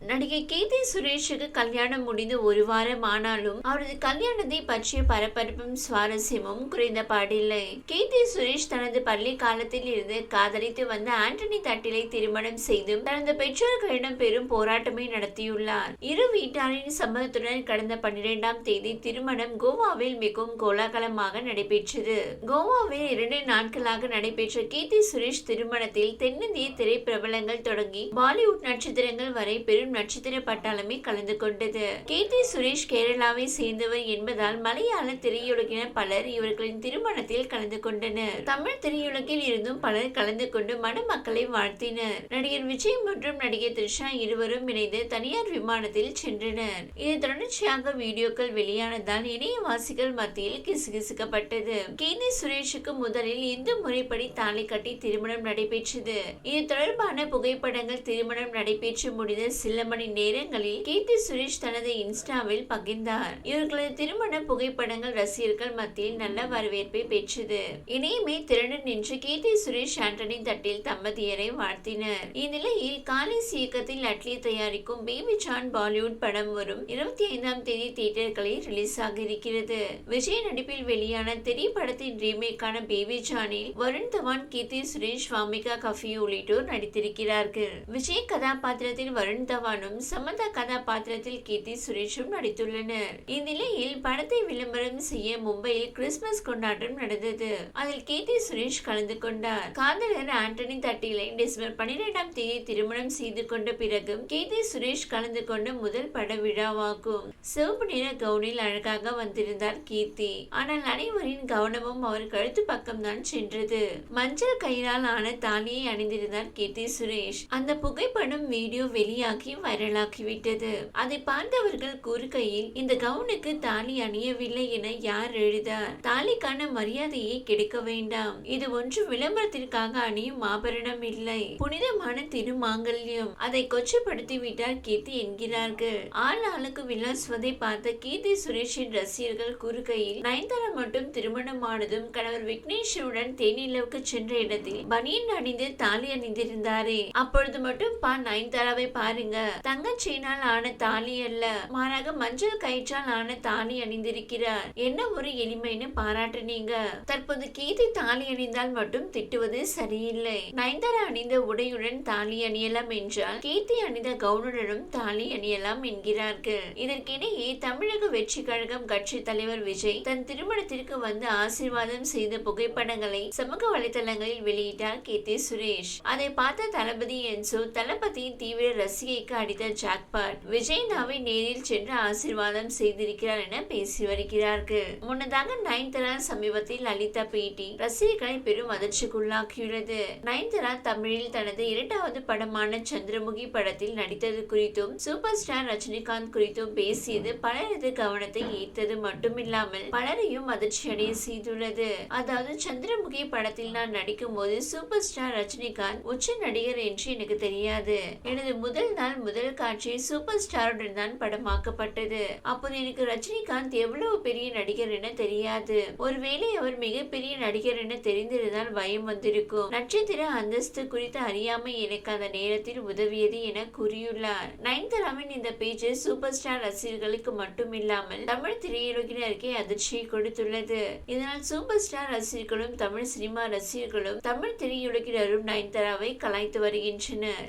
நடிகை கீர்த்தி சுரேஷுக்கு கல்யாணம் முடிந்து ஒரு வாரம் ஆனாலும் அவரது கல்யாணத்தை பற்றிய பரபரப்பும் சுவாரஸ்யமும் குறைந்த பாடில்லை. கீர்த்தி சுரேஷ் தனது பள்ளி காலத்தில் இருந்து காதலித்து வந்த ஆண்டனி தட்டிலை திருமணம் செய்தும் தனது பெற்றோர்களிடம் பெரும் போராட்டமே நடத்தியுள்ளார். இரு வீட்டாரின் சம்மதத்துடன் கடந்த பன்னிரெண்டாம் தேதி திருமணம் கோவாவில் மிகவும் கோலாகலமாக நடைபெற்றது. கோவாவில் இரண்டு நாட்களாக நடைபெற்ற கீர்த்தி சுரேஷ் திருமணத்தில் தென்னிந்திய திரைப்பிரபலங்கள் தொடங்கி பாலிவுட் நட்சத்திரங்கள் வரை பெரும் நட்சத்திர பட்டாளமே கலந்து கொண்டது. கீர்த்தி சுரேஷ் கேரளாவை சேர்ந்தவர் என்பதால் மலையாள திரையுலகினர் பலர் இவர்களின் திருமணத்தில் கலந்து கொண்டனர். தமிழ் திரையுலகில் இருந்தும் பலர் கலந்து கொண்டு மணமக்களை வாழ்த்தினர். நடிகர் விஜய் மற்றும் நடிகை த்ரிஷா இருவரும் இணைந்து தனியார் விமானத்தில் சென்றனர். இது தொடர்ச்சியாக வீடியோக்கள் வெளியானதால் இணையவாசிகள் மத்தியில் கிசுகிசுக்கப்பட்டது. கீர்த்தி சுரேஷுக்கு முதலில் இந்து முறைப்படி தாலி கட்டி திருமணம் நடைபெற்றது. இது தொடர்பான புகைப்படங்கள் திருமணம் நடைபெற்று முடிந்த சில மணி நேரங்களில் கீர்த்தி சுரேஷ் தனது இன்ஸ்டாவில் பகிர்ந்தார். இவர்களது திருமண புகைப்படங்கள் ரசிகர்கள் மத்தியில் நல்ல வரவேற்பை பெற்றது. இணையமே திரண்டு நின்று கீர்த்தி சுரேஷ் ஆண்டனி தட்டில் தம்பதியரை வாழ்த்தினர். இந்நிலையில் காலிஸ் இயக்கத்தில் அட்லி தயாரிக்கும் பேபி ஜான் பாலிவுட் படம் வரும் இருபத்தி ஐந்தாம் தேதி தியேட்டர்களில் ரிலீஸ் ஆக இருக்கிறது. விஜய் நடிப்பில் வெளியான தெரி படத்தின் ரீமேக்கான பேபி ஜானில் வருண் தவான் கீர்த்தி சுரேஷ் வாமிகா கஃபி உள்ளிட்டோர் நடித்திருக்கிறார்கள். விஜய் கதாபாத்திரத்தில் வருண் தவான் தவானும் சமந்தா கதாபாத்திரத்தில் கீர்த்தி சுரேஷும் நடித்துள்ளனர். இந்நிலையில் படத்தை விளம்பரம் செய்ய மும்பையில் கிறிஸ்துமஸ் கொண்டாட்டம் நடந்தது. அதில் கீர்த்தி சுரேஷ் கலந்து கொண்டார். காதலர் ஆண்டனி தட்டிலை டிசம்பர் பனிரெண்டாம் தேதி திருமணம் செய்து கொண்ட பிறகு கீர்த்தி சுரேஷ் கலந்து கொண்ட முதல் பட விழாவாகும். சிவப்பு நிற கவுனில் அழகாக வந்திருந்தார் கீர்த்தி. ஆனால் அனைவரின் கவனமும் அவர் கழுத்து பக்கம் தான் சென்றது. மஞ்சள் கயிறால் ஆன தாலியை அணிந்திருந்தார் கீர்த்தி சுரேஷ். அந்த புகைப்படம் வீடியோ வெளியாகி வைரலாகிவிட்டது அதை பார்த்தவர்கள் கூறுகையில் இந்த கவுனுக்கு தாலி அணியவில்லை என யார் எழுதார்? தாலிக்கான மரியாதையை கெடுக்க வேண்டாம். இது ஒன்று விளம்பரத்திற்காக அணியும் ஆபரணம் இல்லை. புனிதமான திருமாங்கல்யம். அதை கொச்சப்படுத்தி விட்டார் கீர்த்தி என்கிறார்கள். ஆள் ஆளுக்கு விளாசுவதை பார்த்த கீர்த்தி சுரேஷின் ரசிகர்கள் கூறுகையில் நயன்தாரா மட்டும் திருமணமானதும் கணவர் விக்னேஷுடன் தேனிலவுக்கு சென்ற இடத்தில் பனியன் அணிந்து தாலி அணிந்திருந்தாரே. அப்பொழுது மட்டும் பா நயன்தாராவை பாருங்க. தங்கச்சீனால் ஆன தாலி அல்ல. மாறாக மஞ்சள் கயிற்றால் ஆன தாலி அணிந்திருக்கிறார். என்ன ஒரு எளிமைன்னு பாராட்டுனீங்க. தற்போது கீர்த்தி தாலி அணிந்தால் மட்டும் திட்டுவது சரியில்லை. நயன்தாரா அணிந்த உடையுடன் தாலி அணியலாம் என்றால் கீர்த்தி அணிந்த கவுனுடனும் தாலி அணியலாம் என்கிறார்கள். இதற்கிடையே தமிழக வெற்றி கழகம் கட்சி தலைவர் விஜய் தன் திருமணத்திற்கு வந்து ஆசீர்வாதம் செய்த புகைப்படங்களை சமூக வலைதளங்களில் வெளியிட்டார் கீர்த்தி சுரேஷ். அதை பார்த்த தளபதி என்சோ தளபதியின் தீவிர ரசிகைக்கு அடித்த ஜாக்பாட் விஜய் நாவை நேரில் சென்று ஆசிர்வாதம் செய்திருக்கிறார் என பேசி வருகிறார்கள். முன்னதாக நயன்தரா சமீபத்தில் அளித்த பேட்டி ரசிகர்களை பெரும் அதிர்ச்சிக்குள்ளாக்கியுள்ளது. நயன்தரா தமிழில் தனது இரண்டாவது படமான சந்திரமுகி படத்தில் நடித்தது குறித்தும் சூப்பர் ஸ்டார் ரஜினிகாந்த் குறித்தும் பேசியது பலரது கவனத்தை ஈர்த்தது மட்டுமில்லாமல் பலரையும் அதிர்ச்சியடைய செய்துள்ளது. அதாவது சந்திரமுகி படத்தில் நான் நடிக்கும் போது சூப்பர் ஸ்டார் ரஜினிகாந்த் உச்ச நடிகர் என்று எனக்கு தெரியாது. எனது முதல் நாள் முதல் காட்சி சூப்பர் ஸ்டாருடன் தான் படமாக்கப்பட்டது. அப்போது எனக்கு ரஜினிகாந்த் எவ்வளவு பெரிய நடிகர் என தெரியாது. ஒருவேளை அவர் மிகப்பெரிய நடிகர் என தெரிந்திருந்தால் பயம் வந்திருக்கும். நட்சத்திர அந்தஸ்து குறித்து அறியாமை எனக்கு அந்த நேரத்தில் உதவியது என கூறியுள்ளார். நயன்தாராவின் இந்த பேச்சு சூப்பர் ஸ்டார் ரசிகர்களுக்கு மட்டுமில்லாமல் தமிழ் திரையுலகினருக்கே அதிர்ச்சியை கொடுத்துள்ளது. இதனால் சூப்பர் ஸ்டார் ரசிகர்களும் தமிழ் சினிமா ரசிகர்களும் தமிழ் திரையுலகினரும் நயன்தாராவை கலாய்த்து வருகின்றனர்.